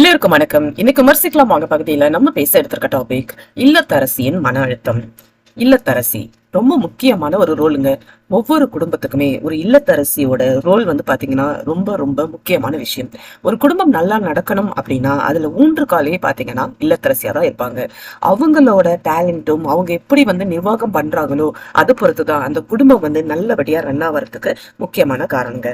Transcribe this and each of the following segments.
எல்லோருக்கும் வணக்கம். இன்னைக்கு விமர்சிக்கலாம் வாங்க பகுதியில நம்ம பேச எடுத்திருக்க டாபிக் இல்லத்தரசியின் மன அழுத்தம். இல்லத்தரசி. ரொம்ப முக்கியமான ஒரு ரோலுங்க. ஒவ்வொரு குடும்பத்துக்குமே ஒரு இல்லத்தரசியோட ரோல் வந்து பாத்தீங்கன்னா ரொம்ப ரொம்ப முக்கியமான விஷயம். ஒரு குடும்பம் நல்லா நடக்கணும் அப்படின்னா அதுல ஊன்று காலையே பாத்தீங்கன்னா இல்லத்தரசியா தான் இருப்பாங்க. அவங்களோட டேலண்ட்டும் அவங்க எப்படி வந்து நிர்வாகம் பண்றாங்களோ அதை பொறுத்து தான் அந்த குடும்பம் வந்து நல்லபடியா ரன் ஆகிறதுக்கு முக்கியமான காரணங்க.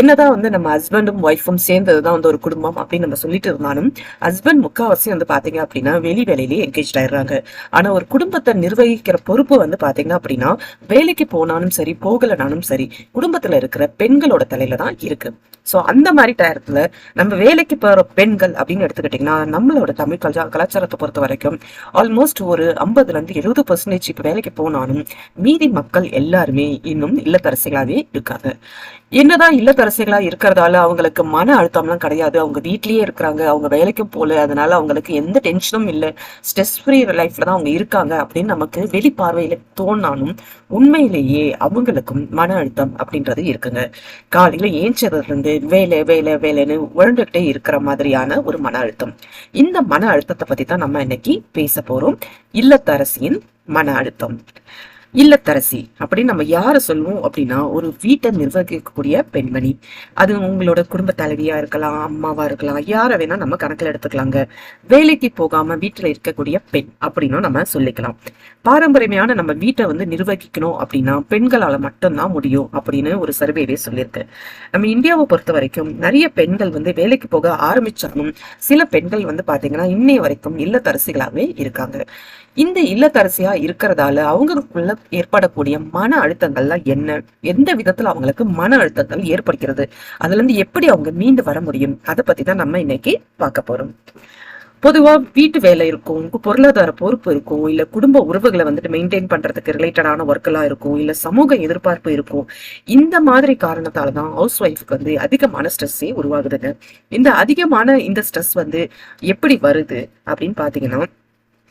என்னதான் வந்து நம்ம ஹஸ்பண்டும் ஒய்ஃபும் சேர்ந்ததுதான் வந்து ஒரு குடும்பம் அப்படின்னு நம்ம சொல்லிட்டு இருந்தாலும் ஹஸ்பண்ட் முக்காவாசி வந்து பாத்தீங்க அப்படின்னா வெளி வேலையிலேயே என்கேஜ் ஆயிடுறாங்க. ஆனா ஒரு குடும்பத்தை நிர்வகிக்கிற பொறுப்பு வந்து என்ன அப்படின்னா வேலைக்கு போனாலும் சரி போகலனாலும் சரி குடும்பத்துல இருக்கிற பெண்களோட தலையில தான் இருக்கு. சோ அந்த மாதிரி டயத்துல நம்ம வேலைக்கு போற பெண்கள் அப்படின்னு எடுத்துக்கிட்டீங்கன்னா நம்மளோட தமிழ் கலா கலாச்சாரத்தை பொறுத்த வரைக்கும் ஆல்மோஸ்ட் ஒரு ஐம்பதுல இருந்து எழுபது பர்சன்டேஜ் இப்ப வேலைக்கு போனாலும் மீதி மக்கள் எல்லாருமே இன்னும் இல்லத்தரசிகளாவே இருக்காங்க. என்னதான் இல்லத்தரசிகளா இருக்கிறதால அவங்களுக்கு மன அழுத்தம்லாம் கிடையாது. அவங்க வீட்லயே இருக்கிறாங்க. அவங்க வேலைக்கும் போல. அதனால அவங்களுக்கு எந்த டென்ஷனும் இல்லை. ஸ்ட்ரெஸ் ஃப்ரீ லைஃப்ல தான் அவங்க இருக்காங்க அப்படின்னு நமக்கு வெளிப்பார்வையில தோணாலும் உண்மையிலேயே அவங்களுக்கும் மன அழுத்தம் அப்படின்றது இருக்குங்க. காலையில ஏஞ்சதுல இருந்து வேலை வேலை வேலைன்னு உழண்டுகிட்டே இருக்கிற மாதிரியான ஒரு மன அழுத்தம். இந்த மன அழுத்தத்தை பத்தி தான் நம்ம இன்னைக்கு பேச போறோம். இல்லத்தரசியின் மன அழுத்தம். இல்லத்தரசி அப்படின்னு நம்ம யாரை சொல்லுவோம் அப்படின்னா ஒரு வீட்டை நிர்வகிக்கக்கூடிய பெண்மணி. அது உங்களோட குடும்ப தலைவியா இருக்கலாம் அம்மாவா இருக்கலாம் யாரை வேணா நம்ம கணக்குல எடுத்துக்கலாங்க. வேலைக்கு போகாம வீட்டில் இருக்கக்கூடிய பெண் அப்படின்னும் நம்ம சொல்லிக்கலாம். பாரம்பரியமான நம்ம வீட்டை வந்து நிர்வகிக்கணும் அப்படின்னா பெண்களால மட்டும்தான் முடியும் அப்படின்னு ஒரு சர்வேவே சொல்லியிருக்கு. நம்ம இந்தியாவை பொறுத்த வரைக்கும் நிறைய பெண்கள் வந்து வேலைக்கு போக ஆரம்பிச்சாலும் சில பெண்கள் வந்து பாத்தீங்கன்னா இன்னைய வரைக்கும் இல்லத்தரசிகளாவே இருக்காங்க. இந்த இல்லத்தரசியா இருக்கிறதால அவங்களுக்குள்ள ஏற்படக்கூடிய மன அழுத்தங்கள்லாம் என்ன? எந்த விதத்துல அவங்களுக்கு மன அழுத்தங்கள் ஏற்படுகிறது? அதுல இருந்து எப்படி அவங்க மீண்டு வர முடியும்? அதை பத்தி தான் நம்ம இன்னைக்கு பார்க்க போறோம். பொதுவா வீட்டு வேலை இருக்கும் பொருளாதார பொறுப்பு இருக்கும் இல்ல குடும்ப உறவுகளை வந்துட்டு மெயின்டைன் பண்றதுக்கு ரிலேட்டடான ஒர்க் எல்லாம் இருக்கும் இல்ல சமூக எதிர்பார்ப்பு இருக்கும். இந்த மாதிரி காரணத்தால தான் ஹவுஸ் ஒய்ஃப்க்கு வந்து அதிகமான ஸ்ட்ரெஸ்ஸே உருவாகுதுங்க. இந்த அதிகமான இந்த ஸ்ட்ரெஸ் வந்து எப்படி வருது அப்படின்னு பாத்தீங்கன்னா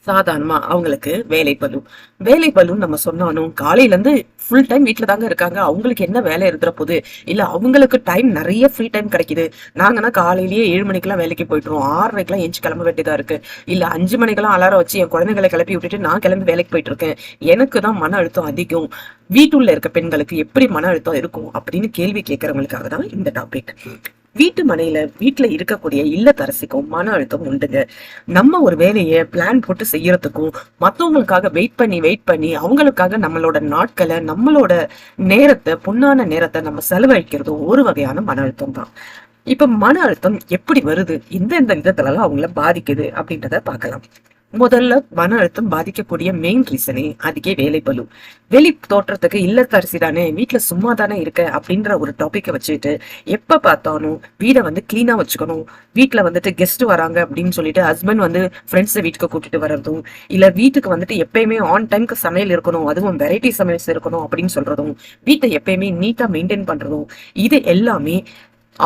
சாதாரணமா அவங்களுக்கு வேலை பலு வேலை பலுன்னு நம்ம சொன்னாலும் காலையில இருந்து ஃபுல் டைம் வீட்டுல தாங்க இருக்காங்க. அவங்களுக்கு என்ன வேலை இருக்கிற போது இல்ல அவங்களுக்கு டைம் நிறைய ஃப்ரீ டைம் கிடைக்குது. நாங்கன்னா காலையிலேயே ஏழு மணிக்கெல்லாம் வேலைக்கு போயிட்டுருவோம். ஆறரைக்கெல்லாம் எஞ்சி கிளம்ப வேண்டியதா இருக்கு. இல்ல அஞ்சு மணிக்கெல்லாம் அலாரம் வச்சு என் குழந்தைகளை கிளப்பி விட்டுட்டு நான் கிளம்பி வேலைக்கு போயிட்டு இருக்கேன். எனக்கு தான் மன அழுத்தம் அதிகம். வீட்டுள்ள இருக்க பெண்களுக்கு எப்படி மன அழுத்தம் இருக்கும் அப்படின்னு கேள்வி கேட்கறவங்களுக்காக தான் இந்த டாபிக் வீட்டு மனையில வீட்டுல இருக்கக்கூடிய இல்லத்தரசிக்கும் மன அழுத்தம் உண்டுங்க. நம்ம ஒரு வேலையை பிளான் போட்டு செய்யறதுக்கும் மத்தவங்களுக்காக வெயிட் பண்ணி வெயிட் பண்ணி அவங்களுக்காக நம்மளோட நாட்களை நம்மளோட நேரத்தை பொன்னான நேரத்தை நம்ம செலவழிக்கிறதும் ஒரு வகையான மன அழுத்தம் தான். இப்ப மன அழுத்தம் எப்படி வருது? எந்தெந்த விதத்துல எல்லாம் அவங்கள பாதிக்குது? அப்படின்றத பார்க்கலாம். முதல்ல மன அழுத்தம் பாதிக்கக்கூடிய மெயின் ரீசனே அதுக்கே வேலை பலு வெளி தோற்றத்துக்கு இல்லத்தரசி தானே வீட்டுல சும்மா தானே இருக்க அப்படின்ற ஒரு டாபிக்கை வச்சுட்டு எப்ப பார்த்தாலும் வீடை வந்து கிளீனா வச்சுக்கணும். வீட்டுல வந்துட்டு கெஸ்ட் வராங்க அப்படின்னு சொல்லிட்டு ஹஸ்பண்ட் வந்து ஃப்ரெண்ட்ஸ் வீட்டுக்கு கூட்டிட்டு வர்றதும் இல்ல வீட்டுக்கு வந்துட்டு எப்பயுமே ஆன் டைம்க்கு சமையல் இருக்கணும் அதுவும் வெரைட்டி சமையல்ஸ் இருக்கணும் அப்படின்னு சொல்றதும் வீட்டை எப்பயுமே நீட்டா மெயின்டைன் பண்றதும் இது எல்லாமே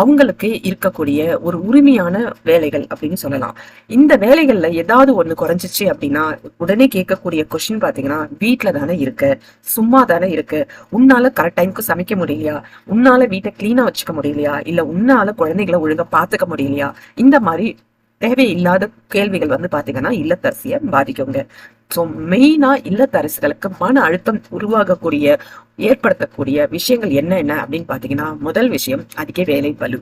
அவங்களுக்கு இருக்கக்கூடிய ஒரு உரிமையான வேலைகள் அப்படின்னு சொல்லலாம். இந்த வேலைகள்ல ஏதாவது ஒண்ணு குறைஞ்சிச்சு அப்படின்னா உடனே கேட்கக்கூடிய கொஸ்டின் பாத்தீங்கன்னா வீட்டுல தானே இருக்க. சும்மா தானே இருக்க. உன்னால கரெக்ட் டைம்க்கு சமைக்க முடியலையா? உன்னால வீட்டை கிளீனா வச்சுக்க முடியலையா? இல்ல உன்னால குழந்தைகளை ஒழுங்கா பாத்துக்க முடியலையா? இந்த மாதிரி தேவையில்லாத கேள்விகள் வந்து பாத்தீங்கன்னா இல்லத்தரசியை பாதிக்குங்க. ஸோ மெயினாக இல்லத்தரசிகளுக்கு மன அழுத்தம் உருவாகக்கூடிய ஏற்படுத்தக்கூடிய விஷயங்கள் என்ன என்ன அப்படின்னு பாத்தீங்கன்னா முதல் விஷயம் அதுக்கே வேலை பலு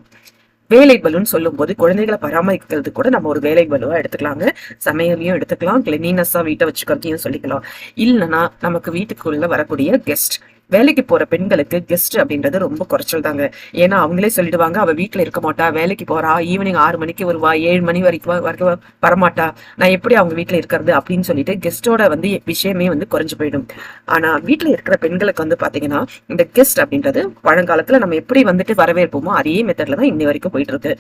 வேலை பலுன்னு சொல்லும் போது குழந்தைகளை பராமரிக்கிறது கூட நம்ம ஒரு வேலை பலுவா எடுத்துக்கலாங்க. சமையலையும் எடுத்துக்கலாம் கிளீனஸா வீட்டை வச்சுக்கிறதையும் சொல்லிக்கலாம். இல்லைன்னா நமக்கு வீட்டுக்குள்ள வரக்கூடிய கெஸ்ட் வேலைக்கு போற பெண்களுக்கு கெஸ்ட் அப்படின்றது ரொம்ப குறைச்சல் தாங்க ஏன்னா அவங்களே சொல்லிடுவாங்க அவ வீட்டுல இருக்க மாட்டா வேலைக்கு போறா ஈவினிங் ஆறு மணிக்கு வருவா ஏழு மணி வரைக்கும் வரைக்கும் வரமாட்டா நான் எப்படி அவங்க வீட்டுல இருக்கிறது? அப்படின்னு சொல்லிட்டு கெஸ்டோட வந்து விஷயமே வந்து குறைஞ்சு போயிடும். ஆனா வீட்டுல இருக்கிற பெண்களுக்கு வந்து பாத்தீங்கன்னா இந்த கெஸ்ட் அப்படின்றது பழங்காலத்துல நம்ம எப்படி வந்துட்டு வரவேற்போமோ அதே மெத்தட்ல தான் இன்னி வரைக்கும் போயிட்டு இருக்கு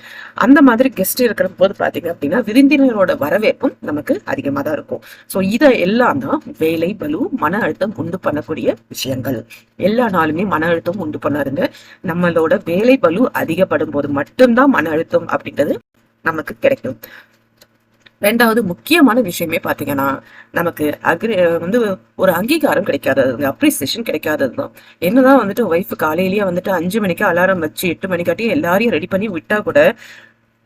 அந்த மாதிரி கெஸ்ட் இருக்கிற போது பாத்தீங்க அப்படின்னா விருந்தினரோட வரவேற்பும் நமக்கு அதிகமா தான் இருக்கும். சோ இதை எல்லாம் தான் வேலை பலு மன அழுத்தம் உண்டு பண்ணக்கூடிய விஷயங்கள். எல்லா நாளுமே மன அழுத்தம் உண்டு பண்ணாருங்க. நம்மளோட வேலை பலு அதிகப்படும் போது மட்டும்தான் மன அழுத்தம் அப்படின்றது நமக்கு கிடைக்கும். ரெண்டாவது முக்கியமான விஷயமே பாத்தீங்கன்னா நமக்கு அக்ரி வந்து ஒரு அங்கீகாரம் கிடைக்காதது அப்ரிசியேஷன் கிடைக்காதது தான் என்னதான் வந்துட்டு ஒய்ஃப் காலையிலேயே வந்துட்டு அஞ்சு மணிக்கு அலாரம் வச்சு எட்டு மணிக்காட்டி எல்லாரையும் ரெடி பண்ணி விட்டா கூட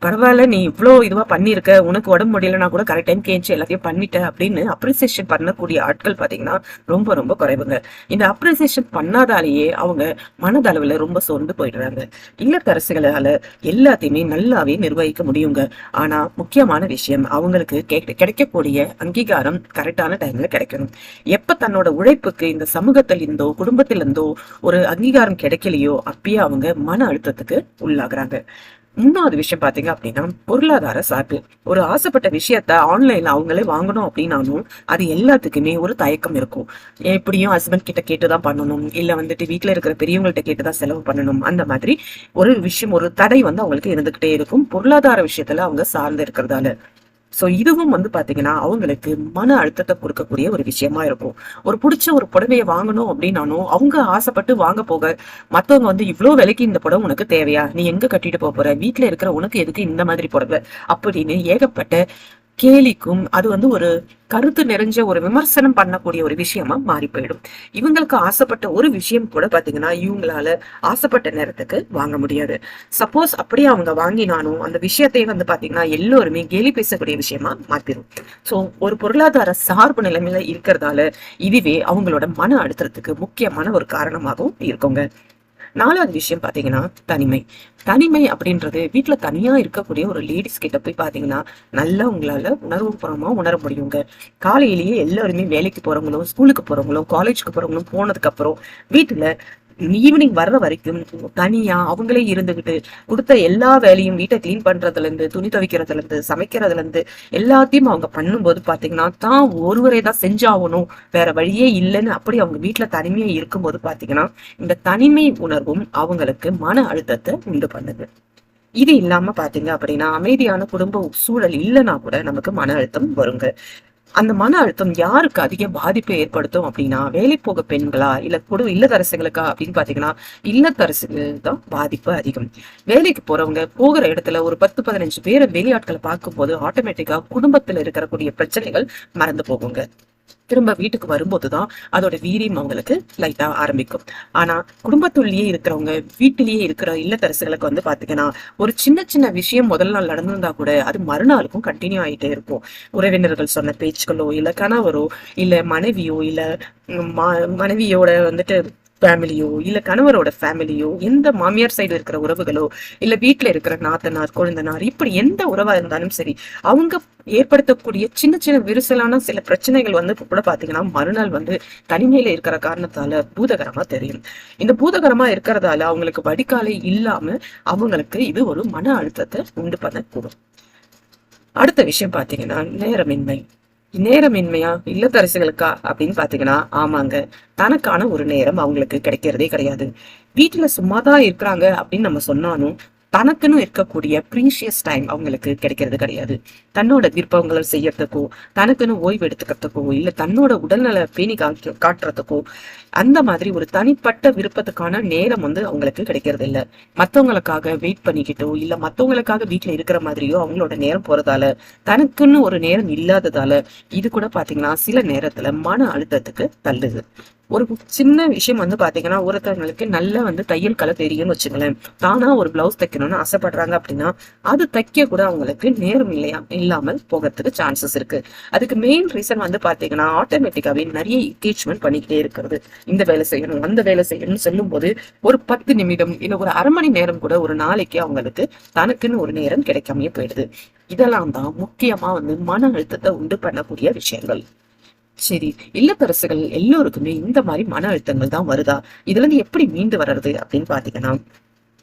பரவாயில்ல நீ இவ்வளோ இதுவா பண்ணியிருக்க உனக்கு உடம்பு முடியலனா கூட கரெக்ட் டைம் கேஞ்சி எல்லாத்தையும் பண்ணிட்ட அப்படின்னு அப்ரிசியேஷன் பண்ணக்கூடிய ஆட்கள் பார்த்தீங்கன்னா ரொம்ப ரொம்ப குறைவுங்க. இந்த அப்ரிசியேஷன் பண்ணாதாலேயே அவங்க மனதளவுல ரொம்ப சோர்ந்து போயிடுறாங்க. இல்லத்தரசுகளால எல்லாத்தையுமே நல்லாவே நிர்வகிக்க முடியுங்க. ஆனா முக்கியமான விஷயம் அவங்களுக்கு கே- கிடைக்கக்கூடிய அங்கீகாரம் கரெக்டான டைம்ல கிடைக்கணும். எப்ப தன்னோட உழைப்புக்கு இந்த சமூகத்துல இருந்தோ குடும்பத்துல இருந்தோ ஒரு அங்கீகாரம் கிடைக்கலையோ அப்பயே அவங்க மன அழுத்தத்துக்கு உள்ளாகுறாங்க. மூணாவது விஷயம் பாத்தீங்க அப்படின்னா பொருளாதார சார்பு. ஒரு ஆசைப்பட்ட விஷயத்த ஆன்லைன்ல அவங்களே வாங்கணும் அப்படின்னாலும் அது எல்லாத்துக்குமே ஒரு தயக்கம் இருக்கும். எப்படியும் ஹஸ்பண்ட் கிட்ட கேட்டுதான் பண்ணணும். இல்ல வந்துட்டு வீட்ல இருக்கிற பெரியவங்கள்ட்ட கேட்டுதான் செலவு பண்ணணும். அந்த மாதிரி ஒரு விஷயம் ஒரு தடை வந்து அவங்களுக்கு இருந்துகிட்டே இருக்கும். பொருளாதார விஷயத்துல அவங்க சார்ந்து இருக்கிறதால. சோ இதுவும் வந்து பாத்தீங்கன்னா அவங்களுக்கு மன அழுத்தத்தை கொடுக்கக்கூடிய ஒரு விஷயமா இருக்கும். ஒரு பிடிச்ச ஒரு புடவையை வாங்கணும் அப்படின்னாலும் அவங்க ஆசைப்பட்டு வாங்க போக மத்தவங்க வந்து இவ்வளோ விலைக்கு இந்த புடவை உனக்கு தேவையா? நீ எங்க கட்டிட்டு போக போற? வீட்ல இருக்கிற உனக்கு எதுக்கு இந்த மாதிரி புடவை? அப்படின்னு ஏகப்பட்ட கேலிக்கும் அது வந்து ஒரு கருத்து நிறைஞ்ச ஒரு விமர்சனம் பண்ணக்கூடிய ஒரு விஷயமா மாறி போயிடும். இவங்களுக்கு ஆசைப்பட்ட ஒரு விஷயம் கூட பாத்தீங்கன்னா இவங்களால ஆசைப்பட்ட நேரத்துக்கு வாங்க முடியாது. சப்போஸ் அப்படியே அவங்க வாங்கினாலும் அந்த விஷயத்தை வந்து பாத்தீங்கன்னா எல்லோருமே கேலி பேசக்கூடிய விஷயமா மாத்திரும். சோ ஒரு பொருளாதார சார்பு நிலைமையில இருக்கிறதால இதுவே அவங்களோட மன அழுத்தத்துக்கு முக்கியமான ஒரு காரணமாகவும் இருக்குங்க. நாலாவது விஷயம் பாத்தீங்கன்னா தனிமை. தனிமை அப்படின்றது வீட்டில் தனியா இருக்கக்கூடிய ஒரு லேடிஸ் கிட்ட போய் பாத்தீங்கன்னா நல்லா உங்களால உணர்வுபூர்வமா உணர முடியுங்க. காலையிலேயே எல்லாருமே வேலைக்கு போகிறவங்களும் ஸ்கூலுக்கு போகிறவங்களும் காலேஜுக்கு போறவங்களும் போனதுக்கு அப்புறம் வீட்டுல ஈவினிங் வர்ற வரைக்கும் தனியா அவங்களே இருந்துகிட்டு கொடுத்த எல்லா வேலையும் வீட்டை கிளீன் பண்றதுல இருந்து துணி துவைக்கிறதுல இருந்து சமைக்கிறதுல இருந்து எல்லாத்தையும் அவங்க பண்ணும்போது பாத்தீங்கன்னா தான் ஒருவரே தான் செஞ்சாகணும். வேற வழியே இல்லைன்னு அப்படி அவங்க வீட்டுல தனிமையா இருக்கும்போது பாத்தீங்கன்னா இந்த தனிமை உணர்வும் அவங்களுக்கு மன அழுத்தத்தை உண்டு பண்ணுது. இது இல்லாம பாத்தீங்க அப்படின்னா அமைதியான குடும்ப சூழல் இல்லைன்னா கூட நமக்கு மன அழுத்தம் வருங்க. அந்த மன அழுத்தம் யாருக்கு அதிக பாதிப்பை ஏற்படுத்தும் அப்படின்னா வேலை போக பெண்களா இல்ல குடு இல்லத்தரசுகளுக்கா அப்படின்னு பாத்தீங்கன்னா இல்லத்தரசுகளுக்கு தான் பாதிப்பு அதிகம். வேலைக்கு போறவங்க போகிற இடத்துல ஒரு பத்து பதினஞ்சு பேரை வெளியாட்களை பார்க்கும்போது ஆட்டோமேட்டிக்கா குடும்பத்துல இருக்கக்கூடிய பிரச்சனைகள் மறந்து போகுங்க. திரும்ப வீட்டுக்கு வரும்போதுதான் அதோட வீரியம் அவங்களுக்கு லைட்டாக ஆரம்பிக்கும். ஆனா குடும்பத்துள்ளேயே இருக்கிறவங்க வீட்டிலேயே இருக்கிற இல்லத்தரசுகளுக்கு வந்து பார்த்தீங்கன்னா ஒரு சின்ன சின்ன விஷயம் முதல் நாள் நடந்திருந்தா கூட அது மறுநாளுக்கும் கண்டினியூ ஆயிட்டே இருக்கும். உறவினர்கள் சொன்ன பேச்சுக்களோ இல்ல கணவரோ இல்ல மனைவியோ இல்ல மனைவியோட வந்துட்டு ஃபேமிலியோ இல்ல கணவரோட ஃபேமிலியோ எந்த மாமியார் சைடு இருக்கிற உறவுகளோ இல்ல வீட்டுல இருக்கிற நாத்தனார் குழந்தனார் இப்படி எந்த உறவா இருந்தாலும் சரி அவங்க ஏற்படுத்தக்கூடிய சின்ன சின்ன விரிசலான சில பிரச்சனைகள் வந்து கூட பாத்தீங்கன்னா மறுநாள் வந்து தனிமையில இருக்கிற காரணத்தால பூதகரமா தெரியும். இந்த பூதகரமா இருக்கிறதால அவங்களுக்கு வடிகாலை இல்லாம அவங்களுக்கு இது ஒரு மன அழுத்தத்தை உண்டு பண்ணக்கூடும். அடுத்த விஷயம் பாத்தீங்கன்னா நேரமின்மை. நேரமின்மையா? இல்லத்தரசிகளுக்கா? அப்படின்னு பாத்தீங்கன்னா ஆமாங்க. தனக்கான ஒரு நேரம் அவங்களுக்கு கிடைக்கிறதே கிடையாது. வீட்டுல சும்மாதான் இருக்கிறாங்க அப்படின்னு நம்ம சொன்னாலும் தனக்குன்னு இருக்கக்கூடிய ப்ரீஷியஸ் டைம் அவங்களுக்கு கிடைக்கிறது கிடையாது. தன்னோட விருப்பங்களை செய்யறதுக்கோ தனக்குன்னு ஓய்வு எடுத்துக்கிறதுக்கோ இல்ல தன்னோட உடல்நல பேணி காட்டு காட்டுறதுக்கோ அந்த மாதிரி ஒரு தனிப்பட்ட விருப்பத்துக்கான நேரம் வந்து அவங்களுக்கு கிடைக்கிறது இல்ல. மத்தவங்களுக்காக வெயிட் பண்ணிக்கிட்டோ இல்ல மத்தவங்களுக்காக வீட்டில் இருக்கிற மாதிரியோ அவங்களோட நேரம் போறதால தனக்குன்னு ஒரு நேரம் இல்லாததால இது கூட பாத்தீங்கன்னா சில நேரத்துல மன அழுத்தத்துக்கு தள்ளுது. ஒரு சின்ன விஷயம் வந்து பாத்தீங்கன்னா ஒருத்தவங்களுக்கு நல்ல வந்து தையல் கலை தெரியும்னு வச்சுங்களேன் தானா ஒரு பிளவுஸ் தைக்கணும்னு ஆசைப்படுறாங்க அப்படின்னா அது தைக்க கூட அவங்களுக்கு நேரம் இல்லையா இல்லாமல் போகிறதுக்கு சான்சஸ் இருக்கு. அதுக்கு மெயின் ரீசன் வந்து பாத்தீங்கன்னா ஆட்டோமேட்டிக்காவே நிறைய என்கேஜ்மெண்ட் பண்ணிக்கிட்டே இருக்கிறது. இந்த வேலை செய்யணும் அந்த வேலை செய்யணும்னு சொல்லும் போது ஒரு பத்து நிமிடம் இல்ல ஒரு அரை மணி நேரம் கூட ஒரு நாளைக்கு அவங்களுக்கு தனக்குன்னு ஒரு நேரம் கிடைக்காமயே போயிடுது. இதெல்லாம் தான் முக்கியமா வந்து மன அழுத்தத்தை உண்டு பண்ணக்கூடிய விஷயங்கள். சரி இல்லத்தரசுகள் எல்லோருக்குமே இந்த மாதிரி மன அழுத்தங்கள் தான் வருதா? இதுல இருந்து எப்படி மீண்டு வர்றது அப்படின்னு பாத்தீங்கன்னா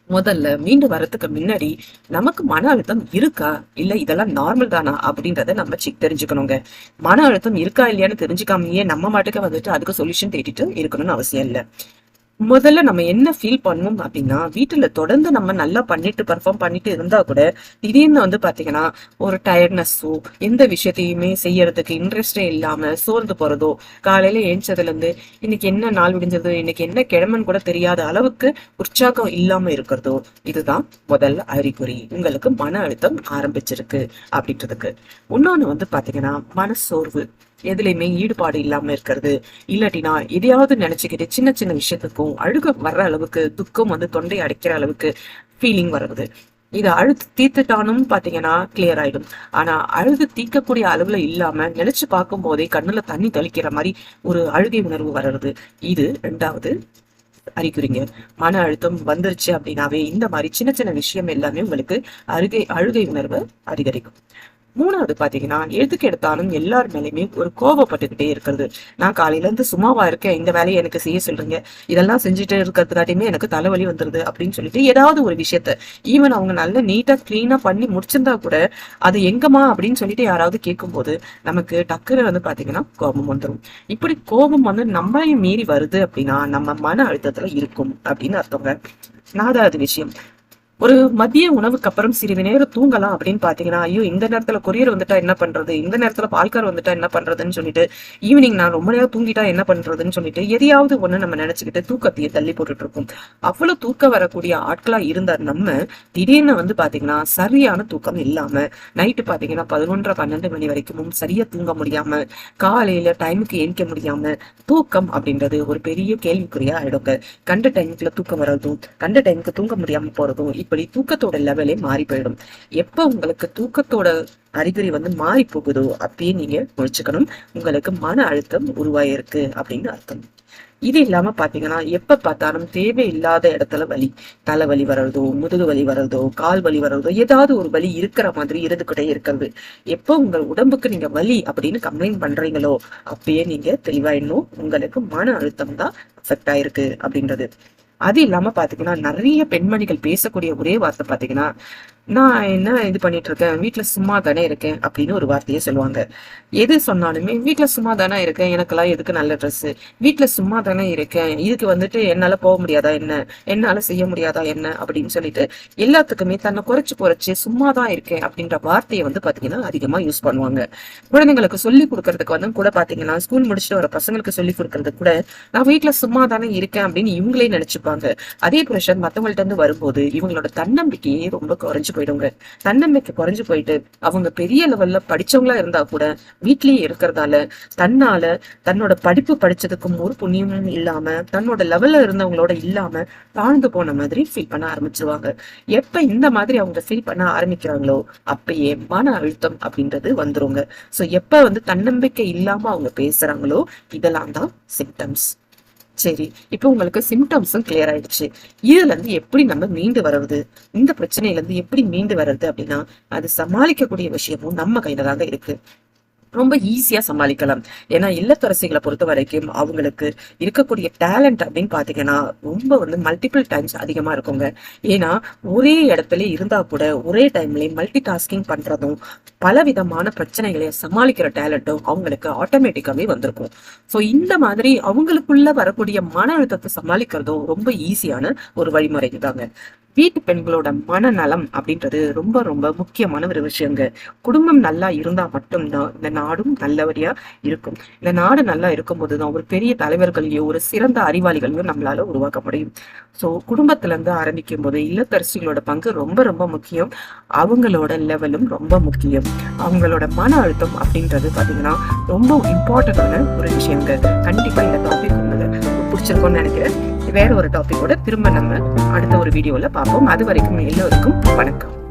முதல்ல மீண்டு வர்றதுக்கு முன்னாடி நமக்கு மன அழுத்தம் இருக்கா? இல்ல இதெல்லாம் நார்மல் தானா? அப்படின்றத நம்ம செக் தெரிஞ்சுக்கணுங்க. மன அழுத்தம் இருக்கா இல்லையான்னு தெரிஞ்சுக்காமயே நம்ம மாட்டுக்கு வந்துட்டு அதுக்கு சொல்யூஷன் தேடிட்டு இருக்கணும்னு அவசியம் இல்லை. முதல்ல நம்ம என்ன ஃபீல் பண்ணுவோம் அப்படின்னா வீட்டுல தொடர்ந்து நம்ம நல்லா பண்ணிட்டு பெர்ஃபார்ம் பண்ணிட்டு இருந்தா கூட திடீர்னு வந்து பாத்தீங்கன்னா ஒரு டயர்ட்னஸோ எந்த விஷயத்தையுமே செய்யறதுக்கு இன்ட்ரெஸ்டே இல்லாம சோர்ந்து போறதோ காலையில ஏஞ்சதுல இருந்து இன்னைக்கு என்ன நாள் விடிஞ்சது இன்னைக்கு என்ன கிழமைன்னு கூட தெரியாத அளவுக்கு உற்சாகம் இல்லாம இருக்கிறதோ இதுதான் முதல் அறிகுறி. உங்களுக்கு மன அழுத்தம் ஆரம்பிச்சிருக்கு அப்படின்றதுக்கு. இன்னொன்னு வந்து பாத்தீங்கன்னா மனசோர்வு. எதுலையுமே ஈடுபாடு இல்லாம இருக்கிறது. இல்லாட்டினா எதையாவது நினைச்சுக்கிட்டு சின்ன சின்ன விஷயத்துக்கும் அழுக வர்ற அளவுக்கு துக்கம் வந்து தொண்டை அடைக்கிற அளவுக்கு ஃபீலிங் வர்றது. இதை அழுது தீர்த்துட்டானும் பாத்தீங்கன்னா கிளியர் ஆயிடும். ஆனா அழுது தீர்க்கக்கூடிய அளவுல இல்லாம நினைச்சு பார்க்கும் போதே கண்ணுல தண்ணி தெளிக்கிற மாதிரி ஒரு அழுகை உணர்வு வர்றது. இது ரெண்டாவது அறிகுறிங்க. மன அழுத்தம் வந்துருச்சு அப்படின்னாவே இந்த மாதிரி சின்ன சின்ன விஷயம் எல்லாமே உங்களுக்கு அழுகை அழுகை உணர்வை அதிகரிக்கும். மூணாவது பாத்தீங்கன்னா எதுக்கு எடுத்தாலும் எல்லார் மேலேயுமே ஒரு கோபப்பட்டுக்கிட்டே இருக்கிறது. நான் காலையில இருந்து சும்மாவா இருக்கேன் இந்த வேலையை எனக்கு செய்ய சொல்றீங்க இதெல்லாம் செஞ்சுட்டு இருக்கிறதுக்காட்டியுமே எனக்கு தலைவலி வந்துருது அப்படின்னு சொல்லிட்டு ஏதாவது ஒரு விஷயத்த ஈவன் அவங்க நல்ல நீட்டா கிளீனா பண்ணி முடிச்சிருந்தா கூட அது எங்கம்மா அப்படின்னு சொல்லிட்டு யாராவது கேட்கும்போது நமக்கு டக்குன்னு வந்து பாத்தீங்கன்னா கோபம் வந்துடும் இப்படி கோபம் வந்து நம்மளையும் மீறி வருது அப்படின்னா நம்ம மன அழுத்தத்துல இருக்கும் அப்படின்னு அர்த்தங்க. நாலாவது விஷயம் ஒரு மதிய உணவுக்கு அப்புறம் சிறிது நேரம் தூங்கலாம் அப்படின்னு பாத்தீங்கன்னா ஐயோ இந்த நேரத்துல கொரியர் வந்துட்டா என்ன பண்றது? இந்த நேரத்துல பால்கார் வந்துட்டா என்ன பண்றதுன்னு சொல்லிட்டு ஈவினிங் நான் ரொம்ப நேரம் தூங்கிட்டா என்ன பண்றதுன்னு சொல்லிட்டு எதையாவது ஒண்ணு நம்ம நினைச்சுக்கிட்டு தூக்கத்தையே தள்ளி போட்டுட்டு இருக்கோம் அவ்வளவு தூக்கம் வரக்கூடிய ஆட்களா இருந்தார் நம்ம திடீர்னு வந்து பாத்தீங்கன்னா சரியான தூக்கம் இல்லாம நைட்டு பாத்தீங்கன்னா பதினொன்றரை பன்னெண்டு மணி வரைக்கும் சரியா தூங்க முடியாம காலையில டைமுக்கு ஏந்திக்க முடியாம தூக்கம் அப்படின்றது ஒரு பெரிய கேள்விக்குறியா ஆயிடுங்க. கண்ட டைமுக்குள்ள தூக்கம் வர்றதும் கண்ட டைமுக்கு தூங்க முடியாம போறதும் இப்படி தூக்கத்தோட லெவலே மாறி போயிடும். எப்ப உங்களுக்கு தூக்கத்தோட அறிகுறி வந்து மாறி போகுதோ அப்பயே நீங்க முடிச்சுக்கணும் உங்களுக்கு மன அழுத்தம் உருவாயிருக்கு அப்படின்னு அர்த்தம். இது இல்லாம பாத்தீங்கன்னா எப்ப பார்த்தாலும் தேவையில்லாத இடத்துல வலி. தலைவலி வர்றதோ முதுகு வலி வர்றதோ கால் வலி வர்றதோ ஏதாவது ஒரு வலி இருக்கிற மாதிரி இருந்துகிட்டே இருக்கிறது. எப்போ உங்கள் உடம்புக்கு நீங்க வலி அப்படின்னு கம்ப்ளைண்ட் பண்றீங்களோ அப்பயே நீங்க தெளிவாயிடணும். உங்களுக்கு மன அழுத்தம் தான் அஃபெக்ட் ஆயிருக்கு அப்படின்றது. அது இல்லாம பாத்தீங்கன்னா நிறைய பெண்மணிகள் பேசக்கூடிய ஒரே வார்த்தை பாத்தீங்கன்னா நான் என்ன இது பண்ணிட்டு இருக்கேன் வீட்டுல சும்மா தானே இருக்கேன் அப்படின்னு ஒரு வார்த்தையை சொல்லுவாங்க. எது சொன்னாலுமே வீட்டுல சும்மா தானே இருக்கேன். எனக்கெல்லாம் எதுக்கு நல்ல ட்ரெஸ் வீட்டுல சும்மா தானே இருக்கேன். இதுக்கு வந்துட்டு என்னால போக முடியாதா என்ன? என்னால செய்ய முடியாதா என்ன? அப்படின்னு சொல்லிட்டு எல்லாத்துக்குமே தன்னை குறைச்சு குறைச்சு சும்மா தான் இருக்கேன் அப்படின்ற வார்த்தையை வந்து பாத்தீங்கன்னா அதிகமா யூஸ் பண்ணுவாங்க. குழந்தைங்களுக்கு சொல்லி கொடுக்கறதுக்கு வந்து கூட பாத்தீங்கன்னா ஸ்கூல் முடிச்சுட்டு வர பசங்களுக்கு சொல்லி கொடுக்கறதுக்கு கூட நான் வீட்டுல சும்மா தானே இருக்கேன் அப்படின்னு இவங்களே நினைச்சுப்பாங்க. அதே ப்ரெஷர் மத்தவங்கள்ட்ட இருந்து வரும்போது இவங்களோட தன்னம்பிக்கையே ரொம்ப குறைஞ்சு போயிடுங்க. தன்னம்பிக்கை குறைஞ்சு போயிட்டு அவங்க பெரிய லெவல்ல படிச்சவங்களா இருந்தா கூட வீட்லயே இருக்கிறதால தன்னால தன்னோட படிப்பு படிச்சதுக்கும் ஒரு புண்ணியமும் இல்லாம தன்னோட லெவல்ல இருந்தவங்களோட இல்லாம தாழ்ந்து போன மாதிரி ஃபீல் பண்ண ஆரம்பிச்சிருவாங்க. எப்ப இந்த மாதிரி அவங்க ஃபீல் பண்ண ஆரம்பிக்கிறாங்களோ அப்பயே மன அழுத்தம் அப்படின்றது வந்துருங்க. சோ எப்ப வந்து தன்னம்பிக்கை இல்லாம அவங்க பேசுறாங்களோ இதெல்லாம் தான் சிம்டம்ஸ் சரி இப்போ உங்களுக்கு சிம்டம்ஸும் கிளியர் ஆயிடுச்சு. இதுல இருந்து எப்படி நம்ம மீண்டு வர்றது? இந்த பிரச்சனையில இருந்து எப்படி மீண்டு வர்றது அப்படின்னா அது சமாளிக்கக்கூடிய விஷயமும் நம்ம கையில தாங்க இருக்கு. ரொம்ப ஈஸியா சமாளிக்கலாம். ஏன்னா இல்லத்தரசிகளை பொறுத்த வரைக்கும் அவங்களுக்கு இருக்கக்கூடிய டேலண்ட் அப்படின்னு பாத்தீங்கன்னா ரொம்ப வந்து மல்டிபிள் டைம்ஸ் அதிகமா இருக்குங்க. ஏன்னா ஒரே இடத்துல இருந்தா கூட ஒரே டைம்ல மல்டி டாஸ்கிங் பண்றதும் பல விதமான பிரச்சனைகளை சமாளிக்கிற டேலண்ட்டும் அவங்களுக்கு ஆட்டோமேட்டிக்காவே வந்திருக்கும். ஸோ இந்த மாதிரி அவங்களுக்குள்ள வரக்கூடிய மன அழுத்தத்தை சமாளிக்கிறதும் ரொம்ப ஈஸியான ஒரு வழிமுறை தாங்க வீட்டு பெண்களோட மனநலம் அப்படின்றது ரொம்ப ரொம்ப முக்கியமான ஒரு விஷயங்க. குடும்பம் நல்லா இருந்தா மட்டும்தான் இந்த நாடும் நல்லபடியா இருக்கும். இந்த நாடு நல்லா இருக்கும் போதுதான் ஒரு பெரிய தலைவர்களையோ ஒரு சிறந்த அறிவாளிகளையோ நம்மளால உருவாக்க முடியும். ஸோ குடும்பத்துல இருந்து ஆரம்பிக்கும் போது இல்லத்தரசிகளோட பங்கு ரொம்ப ரொம்ப முக்கியம். அவங்களோட லெவலும் ரொம்ப முக்கியம். அவங்களோட மன அழுத்தம் அப்படின்றது பாத்தீங்கன்னா ரொம்ப இம்பார்ட்டன்டான ஒரு விஷயங்க. கண்டிப்பா இந்த டாபிக் உங்களுக்கு பிடிச்சிருக்கும்னு நினைக்கிறேன். வேற ஒரு டாபிக்கோட திரும்ப நம்ம அடுத்த ஒரு வீடியோல பார்ப்போம். அது வரைக்கும் எல்லோருக்கும் வணக்கம்.